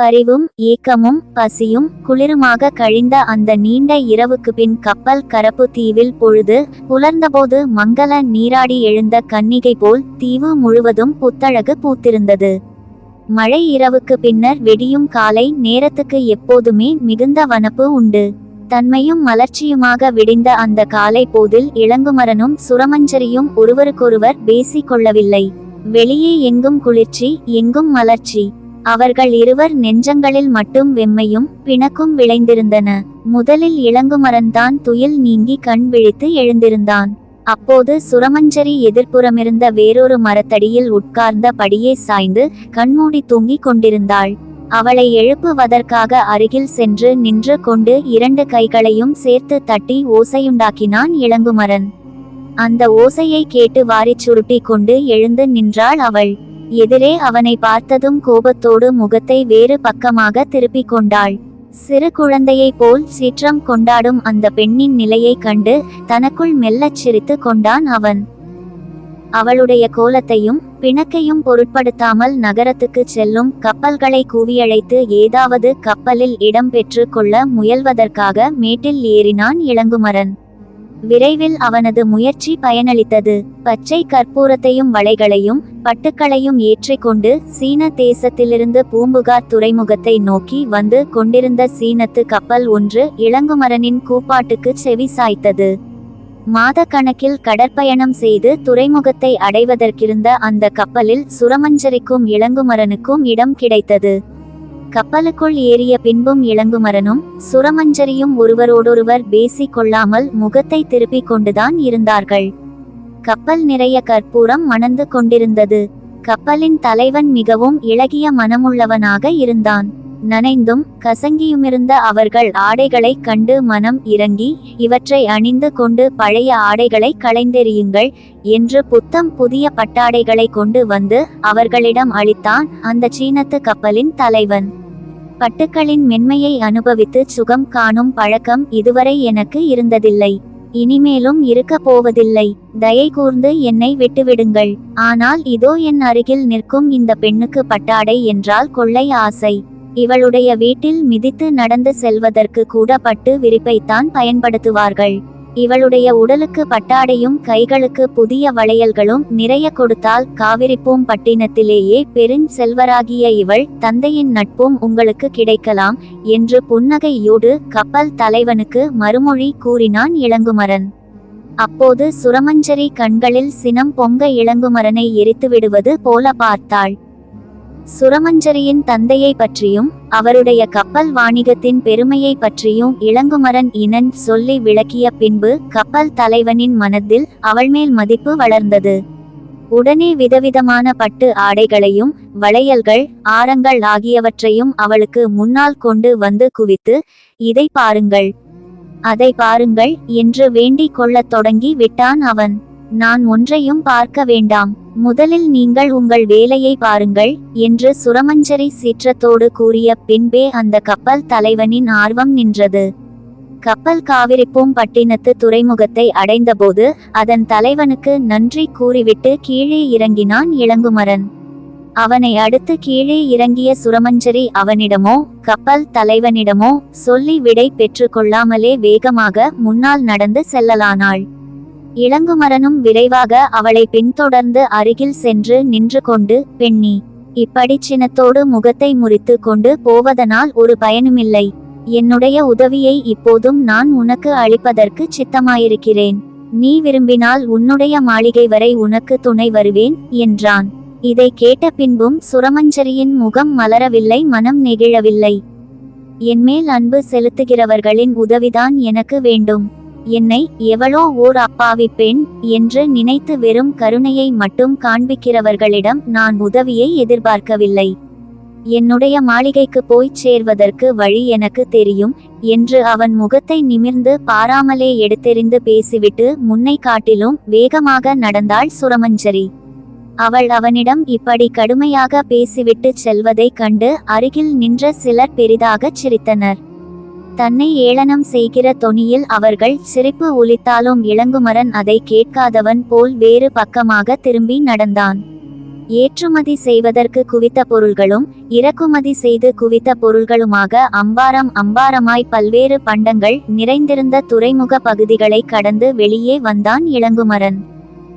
பரிவும் ஏக்கமும் பசியும் குளிருமாக கழிந்த அந்த நீண்ட இரவுக்கு பின் கப்பல் கரப்பு தீவில் பொழுது புலர்ந்தபோது மங்கள நீராடி எழுந்த கன்னிகை போல் தீவு முழுவதும் புத்தழகு பூத்திருந்தது. மழை இரவுக்கு பின்னர் வெடியும் காலை நேரத்துக்கு எப்போதுமே மிகுந்த வனப்பு உண்டு. தன்மையும் மலர்ச்சியுமாக விடிந்த அந்த காலை போதில் இளங்குமரனும் சுரமஞ்சரியும் ஒருவருக்கொருவர் பேசிக் கொள்ளவில்லை. வெளியே எங்கும் குளிர்ச்சி எங்கும் மலர்ச்சி. அவர்கள் இருவர் நெஞ்சங்களில் மட்டும் வெம்மையும் பிணக்கும் விளைந்திருந்தன. முதலில் இளங்குமரன்தான் துயில் நீங்கி கண் விழித்து எழுந்திருந்தான். அப்போது சுரமஞ்சரி எதிர்ப்புறமிருந்த வேறொரு மரத்தடியில் உட்கார்ந்த படியே சாய்ந்து கண்மூடி தூங்கிக் கொண்டிருந்தாள். அவளை எழுப்புவதற்காக அருகில் சென்று நின்று கொண்டு இரண்டு கைகளையும் சேர்த்து தட்டி ஓசையுண்டாக்கினான் இளங்குமரன். அந்த ஓசையை கேட்டு வாரிச் சுருட்டி கொண்டு எழுந்து நின்றாள் அவள். எதிரே அவனை பார்த்ததும் கோபத்தோடு முகத்தை வேறு பக்கமாக திருப்பிக் கொண்டாள். சிறு குழந்தையைப் போல் சீற்றம் கொண்டாடும் அந்த பெண்ணின் நிலையைக் கண்டு தனக்குள் மெல்லச் சிரித்து கொண்டான் அவன். அவளுடைய கோலத்தையும் பிணக்கையும் பொருட்படுத்தாமல் நகரத்துக்கு செல்லும் கப்பல்களை கூவியழைத்து ஏதாவது கப்பலில் இடம்பெற்று கொள்ள முயல்வதற்காக மேட்டில் ஏறினான் இளங்குமரன். விரைவில் அவனது முயற்சி பயனளித்தது. பச்சை கற்பூரத்தையும் வளைகளையும் பட்டுக்களையும் ஏற்றிக்கொண்டு சீன தேசத்திலிருந்து பூம்புகார் துறைமுகத்தை நோக்கி வந்து கொண்டிருந்த சீனத்து கப்பல் ஒன்று இளங்குமரனின் கூப்பாட்டுக்கு செவி சாய்த்தது. மாத கணக்கில் கடற்பயணம் செய்து துறைமுகத்தை அடைவதற்கிருந்த அந்த கப்பலில் சுரமஞ்சரிக்கும் இளங்குமரனுக்கும் இடம் கிடைத்தது. கப்பலுக்குள் ஏறிய பின்பும் இளங்குமரனும் சுரமஞ்சரியும் ஒருவரோடொருவர் பேசிக் கொள்ளாமல் முகத்தை திருப்பிக் கொண்டுதான் இருந்தார்கள். கப்பல் நிறைய கற்பூரம் மணந்து கொண்டிருந்தது. கப்பலின் தலைவன் மிகவும் இளகிய மனமுள்ளவனாக இருந்தான். நனைந்தும் கசங்கியுமிருந்த அவர்கள் ஆடைகளை கண்டு மனம் இறங்கி இவற்றை அணிந்து கொண்டு பழைய ஆடைகளை களைந்தெறியுங்கள் என்று புத்தம் புதிய பட்டாடைகளை கொண்டு வந்து அவர்களிடம் அளித்தான் அந்த சீனத்து கப்பலின் தலைவன். பட்டுக்களின் மென்மையை அனுபவித்து சுகம் காணும் பழக்கம் இதுவரை எனக்கு இருந்ததில்லை. இனிமேலும் இருக்க போவதில்லை. தயை கூர்ந்து என்னை விட்டுவிடுங்கள். ஆனால் இதோ என் அருகில் நிற்கும் இந்த பெண்ணுக்கு பட்டாடை என்றால் கொள்ளை ஆசை. இவளுடைய வீட்டில் மிதித்து நடந்து செல்வதற்கு கூட பட்டு விரிப்பைத்தான் பயன்படுத்துவார்கள். இவளுடைய உடலுக்கு பட்டாடையும் கைகளுக்கு புதிய வளையல்களும் நிறைய கொடுத்தால் காவிரிப்பூம் பட்டினத்திலேயே பெருஞ் செல்வராகிய இவள் தந்தையின் நட்பும் உங்களுக்கு கிடைக்கலாம் என்று புன்னகையோடு கப்பல் தலைவனுக்கு மறுமொழி கூறினான் இளங்குமரன். அப்போது சுரமஞ்சரி கண்களில் சினம் பொங்க இளங்குமரனை எரித்து விடுவது போல பார்த்தாள். சுரமஞ்சரியின் தந்தையை பற்றியும் அவருடைய கப்பல் வாணிகத்தின் பெருமையை பற்றியும் இளங்குமரன் இனன் சொல்லி விளக்கிய பின்பு கப்பல் தலைவனின் மனத்தில் அவள் மேல் மதிப்பு வளர்ந்தது. உடனே விதவிதமான பட்டு ஆடைகளையும் வளையல்கள் ஆரங்கள் ஆகியவற்றையும் அவளுக்கு முன்னால் கொண்டு வந்து குவித்து இதை பாருங்கள். அதை பாருங்கள் என்று வேண்டிக் கொள்ளத் தொடங்கி விட்டான் அவன். நான் ஒன்றையும் பார்க்க வேண்டாம். முதலில் நீங்கள் உங்கள் வேலையை பாருங்கள் என்று சுரமஞ்சரி சீற்றத்தோடு கூறிய பின்பே அந்த கப்பல் தலைவனின் ஆர்வம் நின்றது. கப்பல் காவிரிப்பூம் பட்டினத்து துறைமுகத்தை அடைந்தபோது அதன் தலைவனுக்கு நன்றி கூறிவிட்டு கீழே இறங்கினான் இளங்குமரன். அவனை அடுத்து கீழே இறங்கிய சுரமஞ்சரி அவனிடமோ கப்பல் தலைவனிடமோ சொல்லி விடை பெற்றுக்கொள்ளாமலே வேகமாக முன்னால் நடந்து செல்லலானாள். இளங்குமரனும் விரைவாக அவளை பின்தொடர்ந்து அருகில் சென்று நின்று கொண்டு பெண்ணி இப்படி சினத்தோடு முகத்தை முறித்து கொண்டு போவதனால் ஒரு பயனுமில்லை. என்னுடைய உதவியை இப்போதும் நான் உனக்கு அளிப்பதற்கு சித்தமாயிருக்கிறேன். நீ விரும்பினால் உன்னுடைய மாளிகை வரை உனக்கு துணை வருவேன் என்றான். இதை கேட்ட பின்பும் சுரமஞ்சரியின் முகம் மலரவில்லை மனம் நெகிழவில்லை. என்மேல் அன்பு செலுத்துகிறவர்களின் உதவிதான் எனக்கு வேண்டும். என்னை எவளோ ஓர் அப்பாவி பெண் என்று நினைத்து வெறும் கருணையை மட்டும் காண்பிக்கிறவர்களிடம் நான் உதவியை எதிர்பார்க்கவில்லை. என்னுடைய மாளிகைக்கு போய்ச் சேர்வதற்கு வழி எனக்கு தெரியும் என்று அவன் முகத்தை நிமிர்ந்து பாராமலே எடுத்தெறிந்து பேசிவிட்டு முன்னை காட்டிலும் வேகமாக நடந்தாள் சுரமஞ்சரி. அவள் அவனிடம் இப்படி கடுமையாக பேசிவிட்டு செல்வதைக் கண்டு அருகில் நின்ற சிலர் பெரிதாகச் சிரித்தனர். தன்னை ஏளனம் செய்கிற தொனியில் அவர்கள் சிரிப்பு ஒலித்தாலும் இளங்குமரன் அதை கேட்காதவன் போல் வேறு பக்கமாக திரும்பி நடந்தான். ஏற்றுமதி செய்வதற்கு குவித்த பொருள்களும் இறக்குமதி செய்து குவித்த பொருள்களுமாக அம்பாரம் அம்பாரமாய் பல்வேறு பண்டங்கள் நிறைந்திருந்த துறைமுக பகுதிகளை கடந்து வெளியே வந்தான் இளங்குமரன்.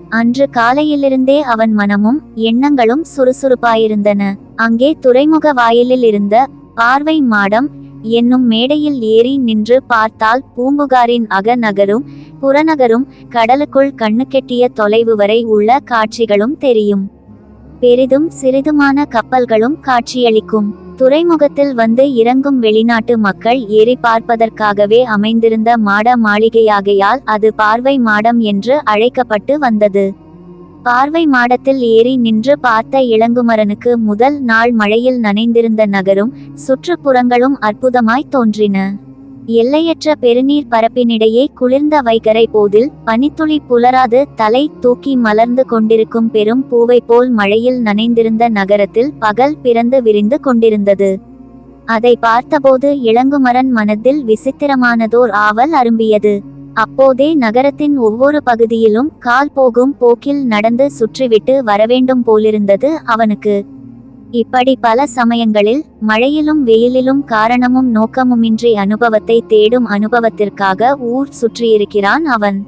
அன்று காலையிலிருந்தே அவன் மனமும் எண்ணங்களும் சுறுசுறுப்பாயிருந்தன. அங்கே துறைமுக வாயிலில் இருந்த பார்வை மாடம் என்னும் மேடையில் ஏறி நின்று பார்த்தால் பூம்புகாரின் அகநகரும் புறநகரும் கடலுக்குள் கண்ணுக்கெட்டிய தொலைவு வரை உள்ள காட்சிகளும் தெரியும். பெரிதும் சிறிதுமான கப்பல்களும் காட்சியளிக்கும். துறைமுகத்தில் வந்து இறங்கும் வெளிநாட்டு மக்கள் ஏறி பார்ப்பதற்காகவே அமைந்திருந்த மாட மாளிகையாகையால் அது பார்வை மாடம் என்று அழைக்கப்பட்டு வந்தது. பார்வை மாடத்தில் ஏறி நின்று பார்த்த இளங்குமரனுக்கு முதல் நாள் மழையில் நனைந்திருந்த நகரும் சுற்றுப்புறங்களும் அற்புதமாய் தோன்றின. எல்லையற்ற பெருநீர் பரப்பினிடையே குளிர்ந்த வைகரை போதில் பனித்துளி புலராது தலை தூக்கி மலர்ந்து கொண்டிருக்கும் பெரும் பூவை போல் மழையில் நனைந்திருந்த நகரத்தில் பகல் பிறந்து விரிந்து கொண்டிருந்தது. அதை பார்த்தபோது இளங்குமரன் மனதில் விசித்திரமானதோர் ஆவல் அரும்பியது. அப்போதே நகரத்தின் ஒவ்வொரு பகுதியிலும் கால் போகும் போக்கில் நடந்து சுற்றிவிட்டு வரவேண்டும் போலிருந்தது அவனுக்கு. இப்படி பல சமயங்களில் மழையிலும் வெயிலிலும் காரணமும் நோக்கமுமின்றி அனுபவத்தை தேடும் அனுபவத்திற்காக ஊர் சுற்றியிருக்கிறான் அவன்.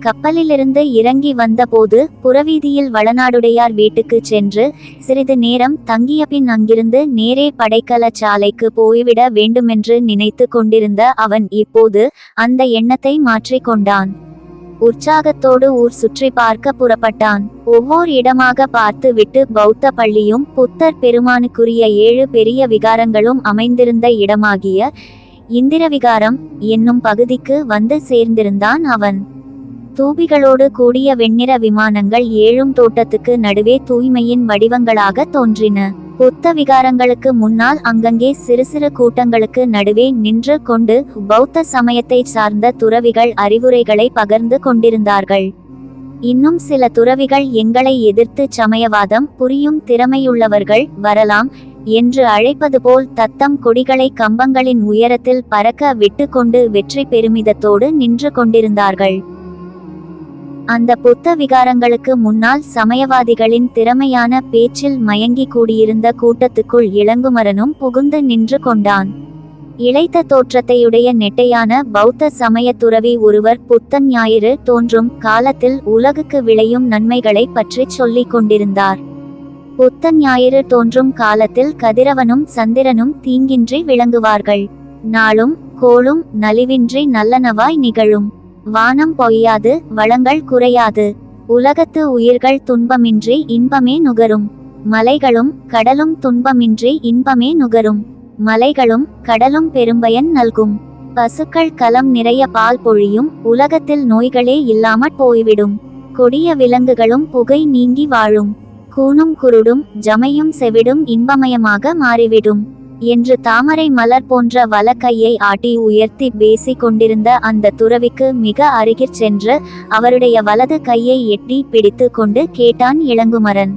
கப்பலிலிருந்து இறங்கி வந்தபோது புறவீதியில் வளநாடுடையார் வீட்டுக்கு சென்று சிறிது நேரம் தங்கிய பின் அங்கிருந்து நேரே படைக்கல சாலைக்கு போய்விட வேண்டுமென்று நினைத்து கொண்டிருந்த அவன் இப்போது அந்த எண்ணத்தை மாற்றிக்கொண்டான் உற்சாகத்தோடு ஊர் சுற்றி பார்க்க புறப்பட்டான். ஒவ்வொரு இடமாக பார்த்து விட்டு பௌத்த பள்ளியும் புத்தர் பெருமானுக்குரிய ஏழு பெரிய விகாரங்களும் அமைந்திருந்த இடமாகிய இந்திர விகாரம் என்னும் பகுதிக்கு வந்து சேர்ந்திருந்தான் அவன். தூபிகளோடு கூடிய வெண்ணிற விமானங்கள் ஏழும் தோட்டத்துக்கு நடுவே தூய்மையின் வடிவங்களாக தோன்றின. புத்த விகாரங்களுக்கு முன்னால் அங்கங்கே சிறு சிறு கூட்டங்களுக்கு நடுவே நின்று கொண்டு பௌத்த சமயத்தை சார்ந்த துறவிகள் அறிவுரைகளை பகிர்ந்து கொண்டிருந்தார்கள். இன்னும் சில துறவிகள் எங்களை எதிர்த்து சமயவாதம் புரியும் திறமையுள்ளவர்கள் வரலாம் என்று அழைப்பது போல் தத்தம் கொடிகளை கம்பங்களின் உயரத்தில் பறக்க விட்டுக்கொண்டு வெற்றி பெருமிதத்தோடு நின்று கொண்டிருந்தார்கள். அந்த புத்த விகாரங்களுக்கு முன்னால் சமயவாதிகளின் திறமையான பேச்சில் மயங்கி கூடியிருந்த கூட்டத்துக்குள் இளங்குமரனும் புகுந்து நின்று கொண்டான். இளைத்த தோற்றத்தையுடைய நெட்டையான பௌத்த சமய துறவி ஒருவர் புத்தன் ஞாயிறு தோன்றும் காலத்தில் உலகுக்கு விளையும் நன்மைகளை பற்றி சொல்லிக் கொண்டிருந்தார். புத்தன் ஞாயிறு தோன்றும் காலத்தில் கதிரவனும் சந்திரனும் தீங்கின்றி விளங்குவார்கள். நாளும் கோளும் நலிவின்றி நல்லனவாய் நிகழும். வானம் பொய்யாது வளங்கள் குறையாது. உலகத்து உயிர்கள் துன்பமின்றி இன்பமே நுகரும். மலைகளும் கடலும் துன்பமின்றி இன்பமே நுகரும். மலைகளும் கடலும் பெரும்பயன் நல்கும். பசுக்கள் கலம் நிறைய பால் பொழியும் உலகத்தில் நோய்களே இல்லாமற் போய்விடும். கொடிய விலங்குகளும் புகை நீங்கி வாழும். கூனும் குருடும் ஜமையும் செவிடும் இன்பமயமாக மாறிவிடும். என்று தாமரை மலர் போன்ற வலக்கையை ஆட்டி உயர்த்தி பேசிக் கொண்டிருந்த அந்த துறவிக்கு மிக அருகிற் சென்று அவருடைய வலது கையை எட்டி பிடித்து கொண்டு கேட்டான் இளங்குமரன்.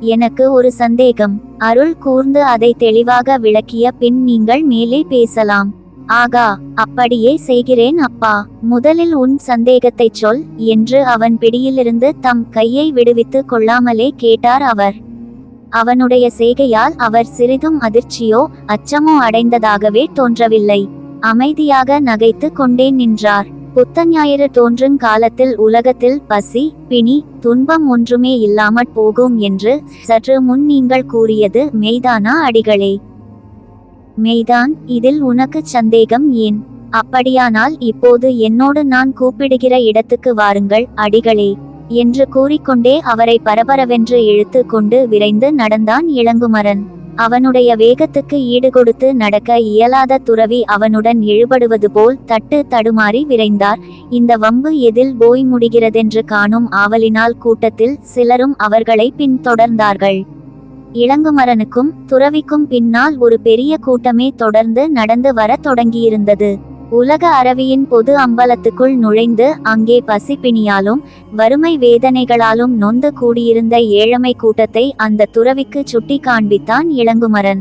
எனக்கு ஒரு சந்தேகம். அருள் கூர்ந்து அதை தெளிவாக விளக்கிய பின் நீங்கள் மேலே பேசலாம். ஆகா அப்படியே செய்கிறேன் அப்பா. முதலில் உன் சந்தேகத்தைச் சொல் என்று அவன் பிடியிலிருந்து தம் கையை விடுவித்து கொள்ளாமலே கேட்டார் அவர். அவனுடைய செய்கையால் அவர் சிறிதும் அதிர்ச்சியோ அச்சமோ அடைந்ததாகவே தோன்றவில்லை. அமைதியாக நகைத்து கொண்டே நின்றார். புத்த ஞாயிறு தோன்றும் காலத்தில் உலகத்தில் பசி பிணி துன்பம் ஒன்றுமே இல்லாமற் போகும் என்று சற்று முன் நீங்கள் கூறியது மெய்தானா அடிகளே? மெய்தான் இதில் உனக்கு சந்தேகம் ஏன்? அப்படியானால் இப்போது என்னோடு நான் கூப்பிடுகிற இடத்துக்கு வாருங்கள் அடிகளே. என்று கூறிக்கொண்டே அவரை பரபரவென்று இழுத்து கொண்டு விரைந்து நடந்தான் இளங்குமரன். அவனுடைய வேகத்துக்கு ஈடுகொடுத்து நடக்க இயலாத துறவி அவனுடன் இழுபடுவது போல் தட்டு தடுமாறி விரைந்தார். இந்த வம்பு எதில் போய் முடிகிறதென்று காணும் ஆவலினால் கூட்டத்தில் சிலரும் அவர்களை பின்தொடர்ந்தார்கள். இளங்குமரனுக்கும் துறவிக்கும் பின்னால் ஒரு பெரிய கூட்டமே தொடர்ந்து நடந்து வர தொடங்கியிருந்தது. உலக அரவியின் பொது அம்பலத்துக்குள் நுழைந்து அங்கே பசிப்பிணியாலும் வறுமை வேதனைகளாலும் நொந்து கூடியிருந்த ஏழமை கூட்டத்தை அந்த துறவிக்கு சுட்டி காண்பித்தான் இளங்குமரன்.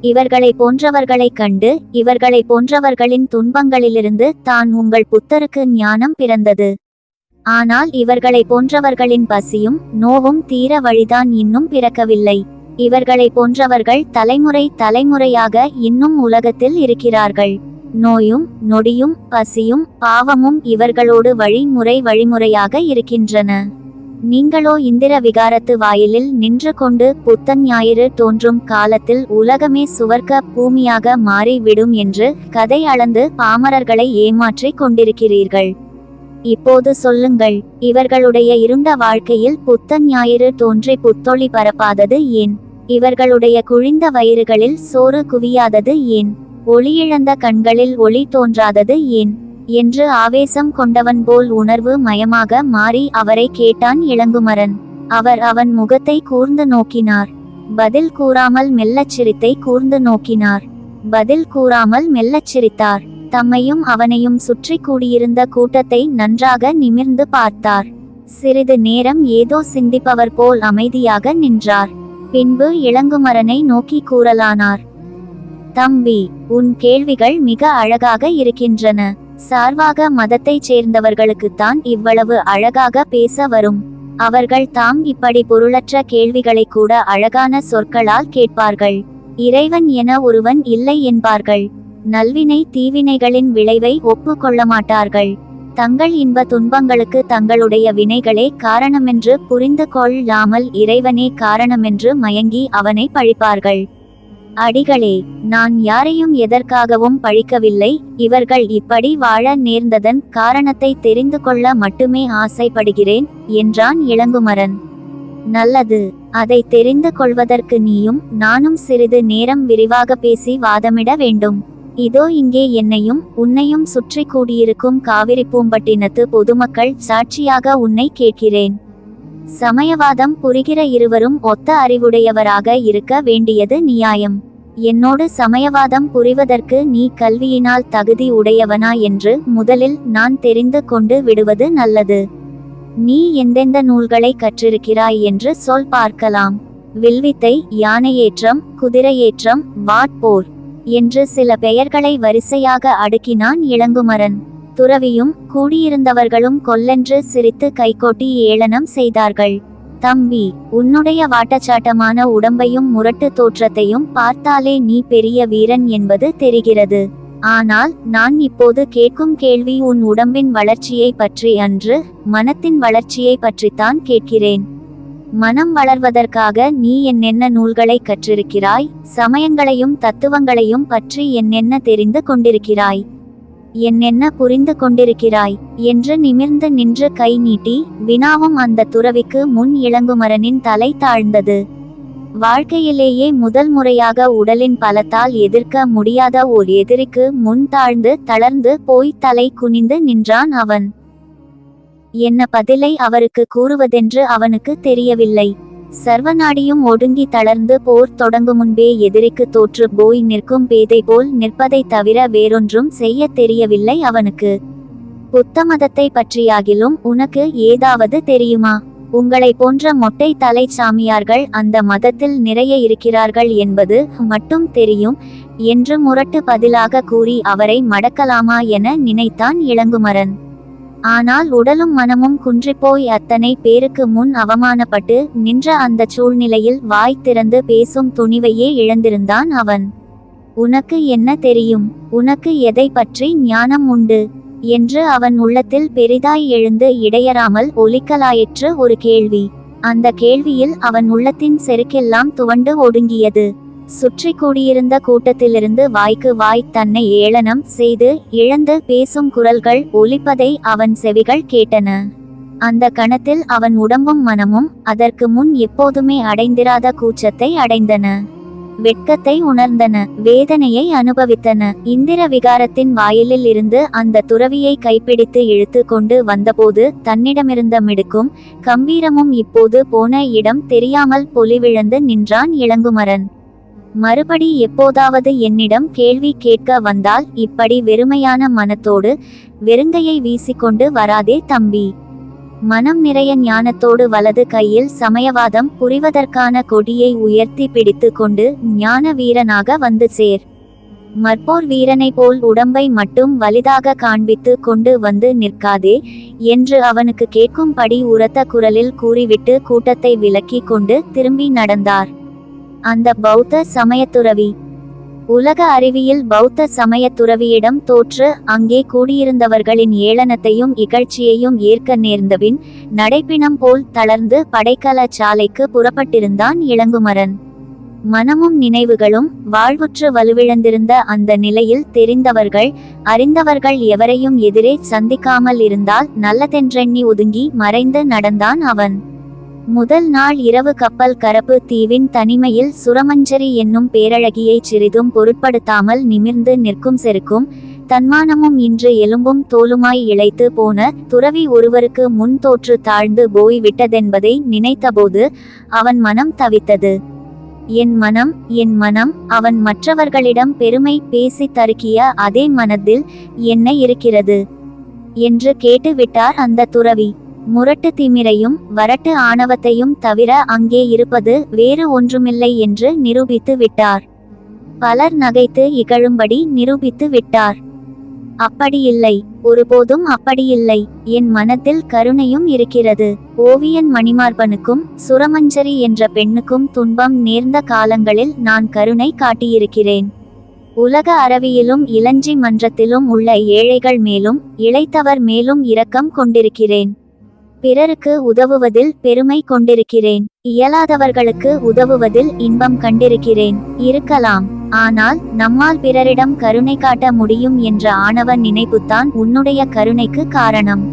இவர்களை போன்றவர்களைக் கண்டு இவர்களை போன்றவர்களின் துன்பங்களிலிருந்து தான் உங்கள் புத்தருக்கு ஞானம் பிறந்தது. ஆனால் இவர்களை போன்றவர்களின் பசியும் நோவும் தீர வழிதான் இன்னும் பிறக்கவில்லை. இவர்களை போன்றவர்கள் தலைமுறை தலைமுறையாக இன்னும் உலகத்தில் இருக்கிறார்கள். நோயும் நொடியும் பசியும் பாவமும் இவர்களோடு வழிமுறை வழிமுறையாக இருக்கின்றன. நீங்களோ இந்திர விகாரத்து வாயிலில் நின்று கொண்டு புத்தன் ஞாயிறு தோன்றும் காலத்தில் உலகமே சுவர்க்க பூமியாக மாறிவிடும் என்று கதை அளந்து பாமரர்களை ஏமாற்றிக் கொண்டிருக்கிறீர்கள். இப்போது சொல்லுங்கள் இவர்களுடைய இருண்ட வாழ்க்கையில் புத்தன் ஞாயிறு தோன்றி புத்தொளி பரப்பாதது ஏன்? இவர்களுடைய குழிந்த வயிறுகளில் சோறு குவியாதது ஏன்? ஒளியிழந்த கண்களில் ஒளி தோன்றாதது ஏன்? என்று ஆவேசம் கொண்டவன் போல் உணர்வு மயமாக மாறி அவரை கேட்டான் இளங்குமரன். அவர் அவன் முகத்தை கூர்ந்து நோக்கினார். பதில் கூறாமல் மெல்லச் சிரித்தை கூர்ந்து நோக்கினார். பதில் கூறாமல் மெல்லச் சிரித்தார். தம்மையும் அவனையும் சுற்றி கூடியிருந்த கூட்டத்தை நன்றாக நிமிர்ந்து பார்த்தார். சிறிது நேரம் ஏதோ சிந்திப்பவர் போல் அமைதியாக நின்றார். பின்பு இளங்குமரனை நோக்கி கூறலானார். தம்பி உன் கேள்விகள் மிக அழகாக இருக்கின்றன. சார்வாக மதத்தைச் சேர்ந்தவர்களுக்குத்தான் இவ்வளவு அழகாக பேச வரும். அவர்கள் தாம் இப்படி பொருளற்ற கேள்விகளை கூட அழகான சொற்களால் கேட்பார்கள். இறைவன் என ஒருவன் இல்லை என்பார்கள். நல்வினை தீவினைகளின் விளைவை ஒப்புக்கொள்ள மாட்டார்கள். தங்கள் இன்ப துன்பங்களுக்கு தங்களுடைய வினைகளே காரணமென்று புரிந்து கொள்ளாமல் இறைவனே காரணமென்று மயங்கி அவனை பழிப்பார்கள். அடிகளே நான் யாரையும் எதற்காகவும் பழிக்கவில்லை இவர்கள் இப்படி வாழ நேர்ந்ததன் காரணத்தை தெரிந்து கொள்ள மட்டுமே ஆசைப்படுகிறேன் என்றான் இளங்குமரன். நல்லது அதை தெரிந்து கொள்வதற்கு நீயும் நானும் சிறிது நேரம் விரிவாக பேசி வாதமிட வேண்டும். இதோ இங்கே என்னையும் உன்னையும் சுற்றி கூடியிருக்கும் காவிரி பூம்பட்டினத்து பொதுமக்கள் சாட்சியாக உன்னை கேட்கிறேன். சமயவாதம் புரிகிற இருவரும் ஒத்த அறிவுடையவராக இருக்க வேண்டியது நியாயம். என்னோடு சமயவாதம் புரிவதற்கு நீ கல்வியினால் தகுதி உடையவனா என்று முதலில் நான் தெரிந்து கொண்டு விடுவது நல்லது. நீ எந்தெந்த நூல்களை கற்றிருக்கிறாய் என்று சொல் பார்க்கலாம். வில்வித்தை யானையேற்றம் குதிரையேற்றம் வாட்போர் என்று சில பெயர்களை வரிசையாக அடுக்கினான் இளங்குமரன். துறவியும் கூடியிருந்தவர்களும் கொல்லென்று சிரித்து கைகோட்டி ஏளனம் செய்தார்கள். தம்பி உன்னுடைய வாட்டச்சாட்டமான உடம்பையும் முரட்டு தோற்றத்தையும் பார்த்தாலே நீ பெரிய வீரன் என்பது தெரிகிறது. ஆனால் நான் இப்போது கேட்கும் கேள்வி உன் உடம்பின் வளர்ச்சியை பற்றி அன்று மனத்தின் வளர்ச்சியை பற்றித்தான் கேட்கிறேன். மனம் வளர்வதற்காக நீ என்னென்ன நூல்களை கற்றிருக்கிறாய் சமயங்களையும் தத்துவங்களையும் பற்றி என்னென்ன தெரிந்து கொண்டிருக்கிறாய்? என்னென்ன புரிந்து கொண்டிருக்கிறாய்? என்று நிமிர்ந்து நின்று கை நீட்டி வினாவும் அந்த துறவிக்கு முன் இளங்குமரனின் தலை தாழ்ந்தது. வாழ்க்கையிலேயே முதல் முறையாக உடலின் பலத்தால் எதிர்க்க முடியாத ஓர் எதிரிக்கு முன் தாழ்ந்து தளர்ந்து போய் தலை குனிந்து நின்றான் அவன். என்ன பதிலை அவருக்கு கூறுவதென்று அவனுக்கு தெரியவில்லை. சர்வநாடியும் ஒடுங்கி தளர்ந்து போர் தொடங்கும் முன்பே எதிரிக்கு தோற்று போய் நிற்கும் பேதை போல் நிற்பதை தவிர வேறொன்றும் செய்ய தெரியவில்லை அவனுக்கு. புத்த மதத்தை பற்றியாகிலும் உனக்கு ஏதாவது தெரியுமா? உங்களை போன்ற மொட்டை தலை சாமியார்கள் அந்த மதத்தில் நிறைய இருக்கிறார்கள் என்பது மட்டும் தெரியும் என்று முரட்டு பதிலாக கூறி அவரை மடக்கலாமா என நினைத்தான் இளங்குமரன். ஆனால் உடலும் மனமும் குன்றிப்போய் அத்தனை பேருக்கு முன் அவமானப்பட்டு நின்ற அந்த சூழ்நிலையில் வாய் திறந்து பேசும் துணிவையே இழந்திருந்தான் அவன். உனக்கு என்ன தெரியும்? உனக்கு எதை பற்றி ஞானம் உண்டு? என்று அவன் உள்ளத்தில் பெரிதாய் எழுந்து இடையறாமல் ஒலிக்கலாயிற்று ஒரு கேள்வி. அந்த கேள்வியில் அவன் உள்ளத்தின் செருக்கெல்லாம் துவண்டு ஒடுங்கியது. சுற்றி கூடியிருந்த கூட்டத்திலிருந்து வாய்க்கு வாய் தன்னை ஏளனம் செய்து இழந்து பேசும் குரல்கள் ஒலிப்பதை அவன் செவிகள் கேட்டன. அந்த கணத்தில் அவன் உடம்பும் மனமும் அதற்கு முன் எப்போதுமே அடைந்திராத கூச்சத்தை அடைந்தன. வெட்கத்தை உணர்ந்தன வேதனையை அனுபவித்தன. இந்திர விகாரத்தின் வாயிலில் இருந்து அந்த துறவியை கைப்பிடித்து இழுத்து கொண்டு வந்தபோது தன்னிடமிருந்த மிடுக்கும் கம்பீரமும் இப்போது போன இடம் தெரியாமல் பொலிவிழந்து நின்றான் இளங்குமரன். மறுபடி எப்போதாவது என்னிடம் கேள்வி கேட்க வந்தால் இப்படி வெறுமையான மனத்தோடு வெறுங்கையை வீசிக்கொண்டு வராதே தம்பி. மனம் நிறைய ஞானத்தோடு வலது கையில் சமயவாதம் புரிவதற்கான கொடியை உயர்த்தி பிடித்து கொண்டு ஞான வீரனாக வந்து சேர். மற்போர் வீரனை போல் உடம்பை மட்டும் வலிதாக காண்பித்து கொண்டு வந்து நிற்காதே என்று அவனுக்கு கேட்கும்படி உரத்த குரலில் கூறிவிட்டு கூட்டத்தை விலக்கிக் கொண்டு திரும்பி நடந்தார். அந்த பௌத்த சமயத்துறவி. உலக அறிவியல் பௌத்த சமய துறவியிடம் தோற்று அங்கே கூடியிருந்தவர்களின் ஏளனத்தையும் இகழ்ச்சியையும் ஏற்க நேர்ந்தபின் நடைப்பிணம் போல் தளர்ந்து படைக்கல சாலைக்கு புறப்பட்டிருந்தான் இளங்குமரன். மனமும் நினைவுகளும் வாழ்வுற்று வலுவிழந்திருந்த அந்த நிலையில் தெரிந்தவர்கள் அறிந்தவர்கள் எவரையும் எதிரே சந்திக்காமல் இருந்தால் நல்லதென்றெண்ணி ஒதுங்கி மறைந்து நடந்தான் அவன். முதல் நாள் இரவு கப்பல் கரப்பு தீவின் தனிமையில் சுரமஞ்சரி என்னும் பேரழகியைச் சிறிதும் பொருட்படுத்தாமல் நிமிர்ந்து நிற்கும் செருக்கும் தன்மானமும் இன்று எலும்பும் தோலுமாய் இழைத்து போன துறவி ஒருவருக்கு முன் தோற்று தாழ்ந்து போய் விட்டதென்பதை நினைத்தபோது அவன் மனம் தவித்தது. என் மனம் என் மனம் அவன் மற்றவர்களிடம் பெருமை பேசி தருக்கிய அதே மனத்தில் என்ன இருக்கிறது என்று கேட்டுவிட்டார் அந்த துறவி. முரட்டு திமிரையும் வரட்டு ஆணவத்தையும் தவிர அங்கே இருப்பது வேறு ஒன்றுமில்லை என்று நிரூபித்து விட்டார். பலர் நகைத்து இகழும்படி நிரூபித்து விட்டார். அப்படியில்லை ஒருபோதும் அப்படியில்லை. என் மனத்தில் கருணையும் இருக்கிறது. ஓவியன் மணிமார்பனுக்கும் சுரமஞ்சரி என்ற பெண்ணுக்கும் துன்பம் நேர்ந்த காலங்களில் நான் கருணை காட்டியிருக்கிறேன். உலக அரவியிலும் இளஞ்சி மன்றத்திலும் உள்ள ஏழைகள் மேலும் இளைத்தவர் மேலும் இரக்கம் கொண்டிருக்கிறேன். பிறருக்கு உதவுவதில் பெருமை கொண்டிருக்கிறேன். இயலாதவர்களுக்கு உதவுவதில் இன்பம் கண்டிருக்கிறேன். இருக்கலாம். ஆனால் நம்மால் பிறரிடம் கருணை காட்ட முடியும் என்ற ஆணவ நினைப்புத்தான் உன்னுடைய கருணைக்கு காரணம்.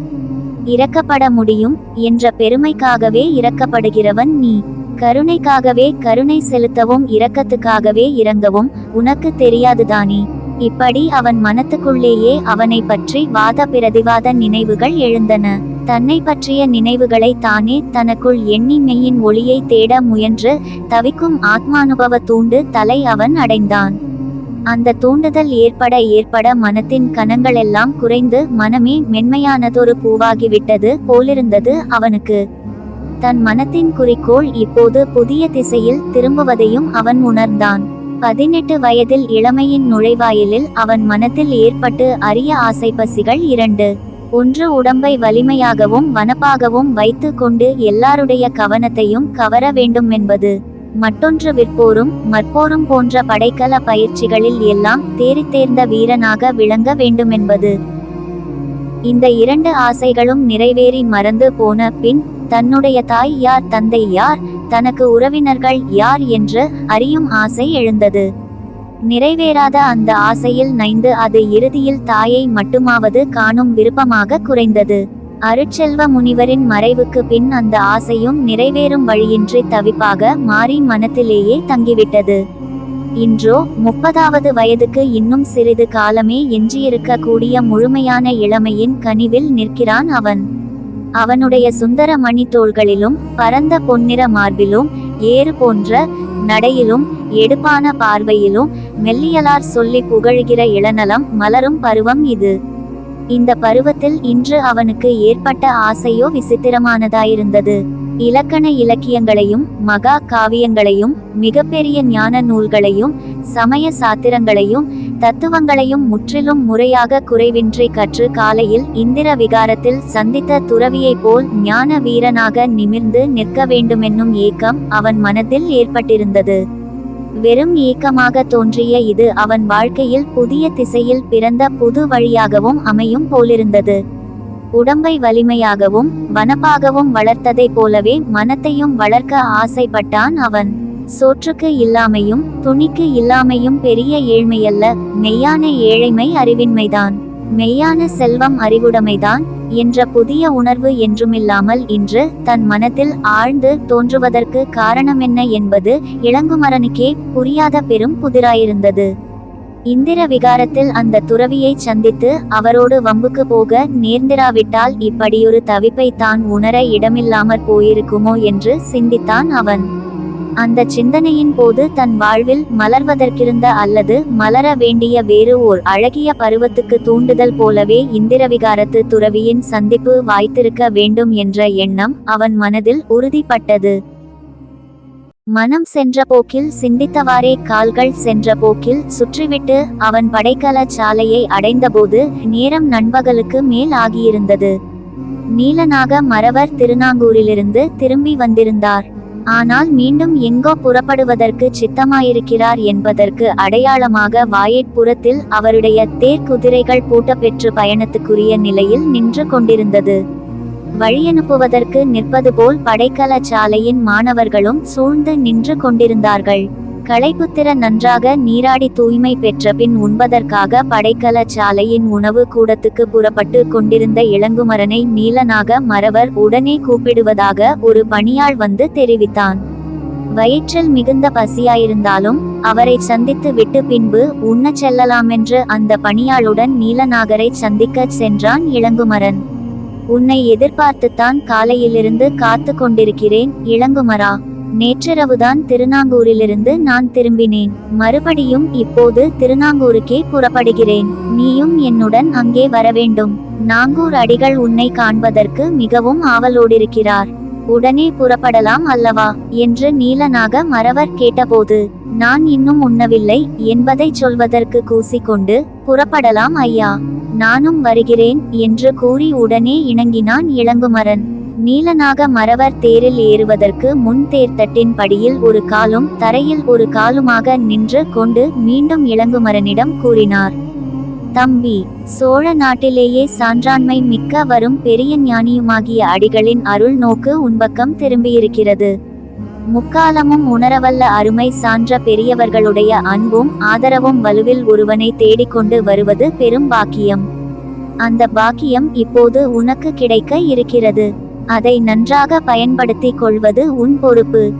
இறக்கப்பட முடியும் என்ற பெருமைக்காகவே இறக்கப்படுகிறவன் நீ. கருணைக்காகவே கருணை செலுத்தவும் இரக்கத்துக்காகவே இறங்கவும் உனக்கு தெரியாதுதானே. இப்படி அவன் மனத்துக்குள்ளேயே அவனை பற்றி வாத பிரதிவாத நினைவுகள் எழுந்தன. தன்னை பற்றிய நினைவுகளை தானே தனக்குள் எண்ணி மெய்யின் ஒளியை தேட முயன்று தவிக்கும் ஆத்மானுபவ தூண்டு தலை அவன் அடைந்தான். அந்த தூண்டுதல் ஏற்பட ஏற்பட மனத்தின் கணங்களெல்லாம் குறைந்து மனமே மென்மையானதொரு பூவாகிவிட்டது போலிருந்தது அவனுக்கு. தன் மனத்தின் குறிக்கோள் இப்போது புதிய திசையில் திரும்புவதையும் அவன் உணர்ந்தான். பதினெட்டு வயதில் இளமையின் நுழைவாயிலில் அவன் மனத்தில் ஏற்பட்டு அரிய ஆசை பசிகள் இரண்டு. ஒன்று உடம்பை வலிமையாகவும் வனப்பாகவும் வைத்து கொண்டு எல்லாருடைய கவனத்தையும் கவர வேண்டும் என்பது. மற்றொன்று விற்போரும் மற்போரும் போன்ற படைக்கல பயிற்சிகளில் எல்லாம் தேறித்தேர்ந்த வீரனாக விளங்க வேண்டுமென்பது இந்த இரண்டு ஆசைகளும் நிறைவேறி மறந்து போன பின் தன்னுடைய தாய் யார் தந்தை யார் தனக்கு உறவினர்கள் யார் என்று அறியும் ஆசை எழுந்தது. நிறைவேறாத அந்த ஆசையில் நைந்து அது இறுதியில் தாயை மட்டுமாவது காணும் விருப்பமாக குறைந்தது. அருட்செல்வ முனிவரின் மறைவுக்கு பின் அந்த ஆசையும் நிறைவேறும் வழியின்றி தவிப்பாக மாறி மனத்திலேயே தங்கிவிட்டது. இன்றோ முப்பதாவது வயதுக்கு இன்னும் சிறிது காலமே எஞ்சியிருக்க கூடிய முழுமையான இளமையின் கனிவில் நிற்கிறான் அவன். அவனுடைய சுந்தர மணி தோள்களிலும் பரந்த பொன்னிற மார்பிலும் ஏறு போன்ற நடையிலும் எடுப்பான பார்வையிலும் மெல்லியலார் சொல்லி புகழ்கிற இளநலம் மலரும் பருவம் இது. இந்த பருவத்தில் இன்று அவனுக்கு ஏற்பட்ட ஆசையோ விசித்திரமானதாயிருந்தது. இலக்கண இலக்கியங்களையும் மகா காவியங்களையும் மிகப்பெரிய ஞான நூல்களையும் சமய சாத்திரங்களையும் தத்துவங்களையும் முற்றிலும் முறையாக குறைவின்றி கற்று காலையில் இந்திர விகாரத்தில் சந்தித்த துறவியைப் போல் ஞான வீரனாக நிமிர்ந்து நிற்க வேண்டுமென்னும் ஏக்கம் அவன் மனத்தில் ஏற்பட்டிருந்தது. வெறும் ஏக்கமாக தோன்றிய இது அவன் வாழ்க்கையில் புதிய திசையில் பிறந்த புது வழியாகவும் அமையும் போலிருந்தது. உடம்பை வலிமையாகவும் வனப்பாகவும் வளர்த்ததைப் போலவே மனத்தையும் வளர்க்க ஆசைப்பட்டான் அவன். சோற்றுக்கு இல்லாமையும் துணிக்கு இல்லாமையும் பெரிய ஏழ்மையல்ல மெய்யான ஏழைமை அறிவின்மைதான். மெய்யான செல்வம் அறிவுடைமைதான் என்ற புதிய உணர்வு என்றுமில்லாமல் இன்று தன் மனத்தில் ஆழ்ந்து தோன்றுவதற்கு காரணமென்ன என்பது இளங்குமரனுக்கே புரியாத பெரும் புதிராயிருந்தது. இந்திர விகாரத்தில் அந்த துறவியை சந்தித்து அவரோடு வம்புக்கு போக நேர்ந்திராவிட்டால் இப்படியொரு தவிப்பை தான் உணர இடமில்லாமற் போயிருக்குமோ என்று சிந்தித்தான் அவன். அந்த சிந்தனையின் போது தன் வாழ்வில் மலர்வதற்கிருந்த அல்லது மலர வேண்டிய வேறு ஓர் அழகிய பருவத்துக்கு தூண்டுதல் போலவே இந்திரவிகாரத்து துறவியின் சந்திப்பு வாய்த்திருக்க வேண்டும் என்ற எண்ணம் அவன் மனதில் உறுதிப்பட்டது. மனம் சென்ற போக்கில் சிந்தித்தவாறே கால்கள் சென்ற போக்கில் சுற்றிவிட்டு அவன் படைக்கல சாலையை அடைந்தபோது நேரம் நண்பகலுக்கு மேல் ஆகியிருந்தது. நீலனாக மறவர் திருநாங்கூரிலிருந்து திரும்பி வந்திருந்தார். ஆனால் மீண்டும் எங்கோ புறப்படுவதற்கு சித்தமாயிருக்கிறார் என்பதற்கு அடையாளமாக வாயேட்புறத்தில் அவருடைய தேர் குதிரைகள் பூட்டப்பெற்று பயணத்துக்குரிய நிலையில் நின்று கொண்டிருந்தது. வழியனுப்புவதற்கு நிற்பது போல் படைக்கல சாலையின் மாணவர்களும் சூழ்ந்து நின்று கொண்டிருந்தார்கள். களைப்புத்திற நன்றாக நீராடி தூய்மை பெற்ற பின் உண்பதற்காக படைக்கல சாலையின் உணவு கூடத்துக்கு புறப்பட்டு கொண்டிருந்த இளங்குமரனை நீலனாக மறவர் உடனே கூப்பிடுவதாக ஒரு பணியாள் வந்து தெரிவித்தான். வயிற்றில் மிகுந்த பசியாயிருந்தாலும் அவரை சந்தித்து விட்டு பின்பு உண்ணச் செல்லலாமென்று அந்த பணியாளுடன் நீலநாகரை சந்திக்கச் சென்றான் இளங்குமரன். உன்னை எதிர்பார்த்துத்தான் காலையிலிருந்து காத்து கொண்டிருக்கிறேன் இளங்குமரா. நேற்றிரவுதான் திருநாங்கூரிலிருந்து நான் திரும்பினேன். மறுபடியும் இப்போது திருநாங்கூருக்கே புறப்படுகிறேன். நீயும் என்னுடன் அங்கே வரவேண்டும். நாங்கூர் அடிகள் உன்னை காண்பதற்கு மிகவும் ஆவலோடிருக்கிறார். உடனே புறப்படலாம் அல்லவா? என்று நீலனாக மறவர் கேட்டபோது நான் இன்னும் உண்ணவில்லை என்பதைச் சொல்வதற்கு கூசிக்கொண்டு புறப்படலாம் ஐயா நானும் வருகிறேன் என்று கூறி உடனே இணங்கினான் இளங்குமரன். நீலனாக மறவர் தேரில் ஏறுவதற்கு முன் தேர்தட்டின் படியில் ஒரு காலும் தரையில் ஒரு காலுமாக நின்று கொண்டு மீண்டும் இளங்குமரனிடம் கூறினார் தம்பி சோழ நாட்டிலேயே சான்றாண்மை மிக்க வரும் பெரிய ஞானியுமாகிய அடிகளின் அருள் நோக்கு உன்பக்கம் திரும்பியிருக்கிறது. முக்காலமும் உணரவல்ல அருமை சான்ற பெரியவர்களுடைய அன்பும் ஆதரவும் வலுவில் ஒருவனை தேடிக்கொண்டு வருவது பெரும் பாக்கியம். அந்த பாக்கியம் இப்போது உனக்கு கிடைக்க இருக்கிறது. அதை நன்றாக பயன்படுத்திக் கொள்வது உன் பொறுப்பு.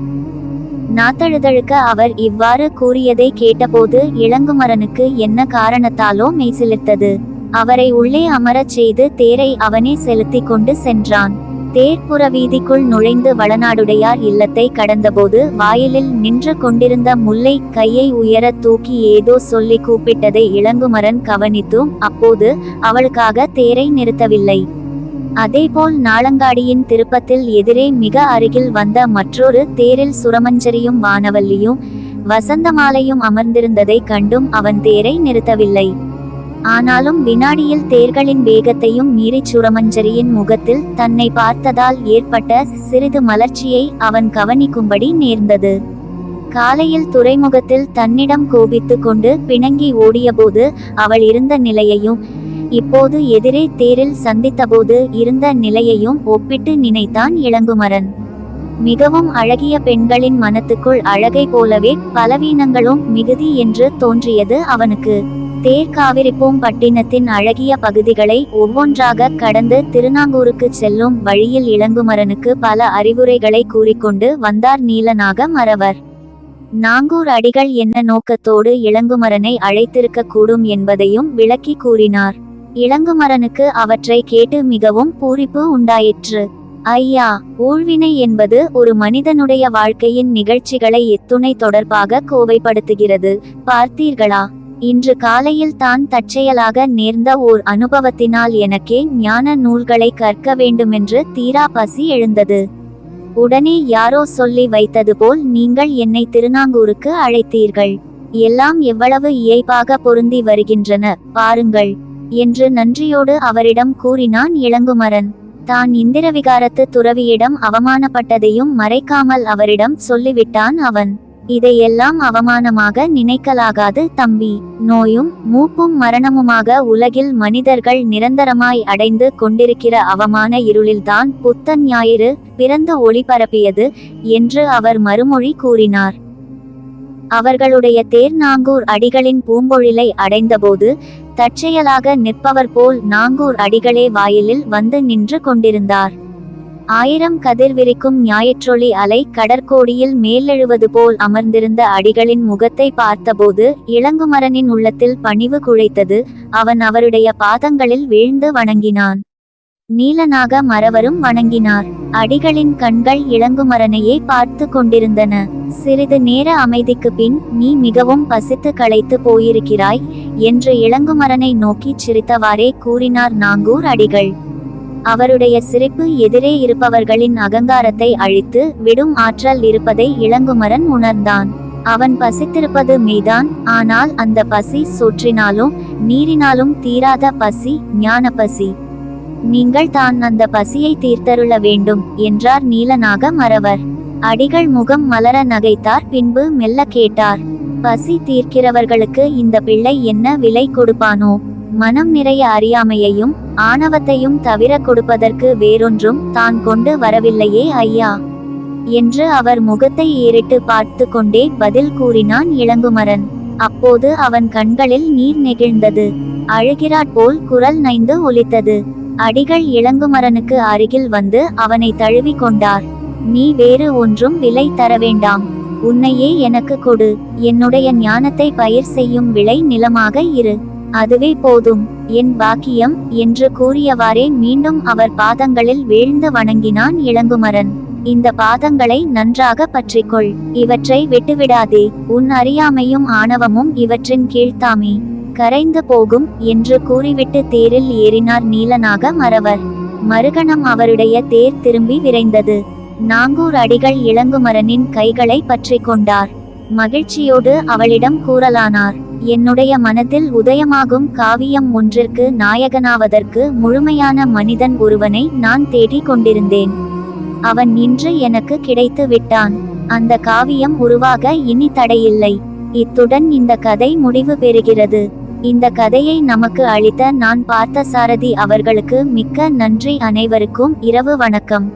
நாத்தழுதழுக்க அவர் இவ்வாறு கூறியதை கேட்டபோது இளங்குமரனுக்கு என்ன காரணத்தாலோ மெய்சிலித்தது அவரை உள்ளே அமரச் செய்து தேரை அவனே செலுத்திக் கொண்டு சென்றான். தேர்ப்புற வீதிக்குள் நுழைந்து வளநாடுடையார் இல்லத்தை கடந்தபோது வாயிலில் நின்று கொண்டிருந்த முல்லை கையை உயர தூக்கி ஏதோ சொல்லி கூப்பிட்டதை இளங்குமரன் கவனித்தும் அப்போது அவளுக்காக தேரை நிறுத்தவில்லை. அதேபோல் நாளங்காடியின் திருப்பத்தில் எதிரே மிக அருகில் வந்த மற்றொரு தேரில் சுரமஞ்சரியும் வானவல்லியும் வசந்தமாலையும் அமர்ந்திருந்ததைக் கண்டும் அவன் தேரை நிறுத்தவில்லை. ஆனாலும் வினாடியில் தேர்களின் வேகத்தையும் மீறி சுரமஞ்சரியின் முகத்தில் தன்னை பார்த்ததால் ஏற்பட்ட சிறிது மலர்ச்சியை அவன் கவனிக்கும்படி நேர்ந்தது. காலையில் துறைமுகத்தில் தன்னிடம் கோபித்து கொண்டு பிணங்கி ஓடியபோது அவள் இருந்த நிலையையும் இப்போது எதிரே தேரில் சந்தித்தபோது இருந்த நிலையையும் ஒப்பிட்டு நினைத்தான் இளங்குமரன். மிகவும் அழகிய பெண்களின் மனத்துக்குள் அழகை போலவே பலவீனங்களும் மிகுதி என்று தோன்றியது அவனுக்கு. தேர்காவிரிப்பூம் பட்டினத்தின் அழகிய பகுதிகளை ஒவ்வொன்றாக கடந்து திருநாங்கூருக்கு செல்லும் வழியில் இளங்குமரனுக்கு பல அறிவுரைகளை கூறிக்கொண்டு வந்தார் நீலனாக மறவர். நாங்கூர் அடிகள் என்ன நோக்கத்தோடு இளங்குமரனை அழைத்திருக்க கூடும் என்பதையும் விளக்கி கூறினார். இளங்குமரனுக்கு அவற்றை கேட்டு மிகவும் பூரிப்பு உண்டாயிற்று. ஐயா ஊழ்வினை என்பது ஒரு மனிதனுடைய வாழ்க்கையின் நிகழ்ச்சிகளை எத்துணை தொடர்பாக கோவைப்படுத்துகிறது. பார்த்தீர்களா? இன்று காலையில் தான் தற்செயலாக நேர்ந்த ஓர் அனுபவத்தினால் எனக்கே ஞான நூல்களை கற்க வேண்டுமென்று தீரா பசி எழுந்தது. உடனே யாரோ சொல்லி வைத்தது போல் நீங்கள் என்னை திருநாங்கூருக்கு அழைத்தீர்கள். எல்லாம் எவ்வளவு இயைபாக பொருந்தி வருகின்றன பாருங்கள். என்று நன்றியோடு அவரிடம் கூறினான் இளங்குமரன். தான் இந்திரவிகாரத்து துறவியிடம் அவமானப்பட்டதையும் மறைக்காமல் அவரிடம் சொல்லிவிட்டான் அவன். இதையெல்லாம் அவமானமாக நினைக்கலாகாது தம்பி. நோயும் மூப்பும் மரணமுமாக உலகில் மனிதர்கள் நிரந்தரமாய் அடைந்து கொண்டிருக்கிற அவமான இருளில்தான் புத்தன் ஞாயிறு பிறந்து ஒளிபரப்பியது என்று அவர் மறுமொழி கூறினார். அவர்களுடைய தேர் நாங்கூர் அடிகளின் பூம்பொழிலை அடைந்தபோது தற்செயலாக நிற்பவர் போல் நாங்கூர் அடிகளே வாயிலில் வந்து நின்று கொண்டிருந்தார். ஆயிரம் கதிர்விரிக்கும் ஞாயிற்றொளி அலை கடற்கோடியில் மேலெழுவது போல் அமர்ந்திருந்த அடிகளின் முகத்தை பார்த்தபோது இளங்குமரனின் உள்ளத்தில் பணிவு குழைத்தது அவன் அவருடைய பாதங்களில் வீழ்ந்து வணங்கினான். நீலனாக மறவரும் வணங்கினார். அடிகளின் கண்கள் இளங்குமரனையே பார்த்து கொண்டிருந்தன. சிறிது நேர அமைதிக்கு பின் நீ மிகவும் பசித்து களைத்து போயிருக்கிறாய் என்று இளங்குமரனை நோக்கி சிரித்தவாறே கூறினார் நாங்கூர் அடிகள். அவருடைய சிரிப்பு எதிரே இருப்பவர்களின் அகங்காரத்தை அழித்து விடும் ஆற்றல் இருப்பதை இளங்குமரன் உணர்ந்தான். அவன் பசித்திருப்பது மெய்தான் ஆனால் அந்த பசி சோற்றினாலும் நீரினாலும் தீராத பசி ஞான பசி நீங்கள் தான் அந்த பசியை தீர்த்தருள வேண்டும் என்றார் நீலநாக மறவர். அடிகள் முகம் மலர நகைத்தார் பின்பு மெல்ல கேட்டார் பசி தீர்க்கிறவர்களுக்கு இந்த பிள்ளை என்ன விலை கொடுப்பானோ? மனம் நிறைய அறியாமையையும் ஆணவத்தையும் தவிர கொடுப்பதற்கு வேறொன்றும் தான் கொண்டு வரவில்லையே ஐயா. என்று அவர் முகத்தை ஏறிட்டு பார்த்து கொண்டே பதில் கூறினான் இளங்குமரன். அப்போது அவன் கண்களில் நீர் நெகிழ்ந்தது. அழுகிறாற் போல் குரல் நைந்து ஒலித்தது. அடிகள் இளங்குமரனுக்கு அருகில் வந்து அவனை தழுவி கொண்டார். நீ வேறு ஒன்றும் விலை தர வேண்டாம். உன்னையே எனக்கு கொடு. என்னுடைய ஞானத்தை பயிர் செய்யும் விளை நிலமாக இரு. அதுவே போதும். என் பாக்கியம் என்று கூறியவாறே மீண்டும் அவர் பாதங்களில் வீழ்ந்து வணங்கினான் இளங்குமரன். இந்த பாதங்களை நன்றாக பற்றிக்கொள். இவற்றை விட்டுவிடாதே. உன் அறியாமையும் ஆணவமும் இவற்றின் கீழ்த்தாமே. கரைந்து போகும் என்று கூறிவிட்டு தேரில் ஏறினார் நீலனாக மறவர். மறுகணம் அவருடைய தேர் திரும்பி விரைந்தது. நாங்கூர் அடிகள் இளங்குமரனின் கைகளை பற்றி கொண்டார். மகிழ்ச்சியோடு அவளிடம் கூறலானார். என்னுடைய மனதில் உதயமாகும் காவியம் ஒன்றிற்கு நாயகனாவதற்கு முழுமையான மனிதன் ஒருவனை நான் தேடிக் கொண்டிருந்தேன். அவன் இன்று எனக்கு கிடைத்து விட்டான். அந்த காவியம் உருவாக இனி தடையில்லை. இத்துடன் இந்த கதை முடிவு பெறுகிறது. இந்த கதையை நமக்கு அளித்த நான் பார்த்த சாரதி அவர்களுக்கு மிக்க நன்றி அனைவருக்கும் இரவு வணக்கம்.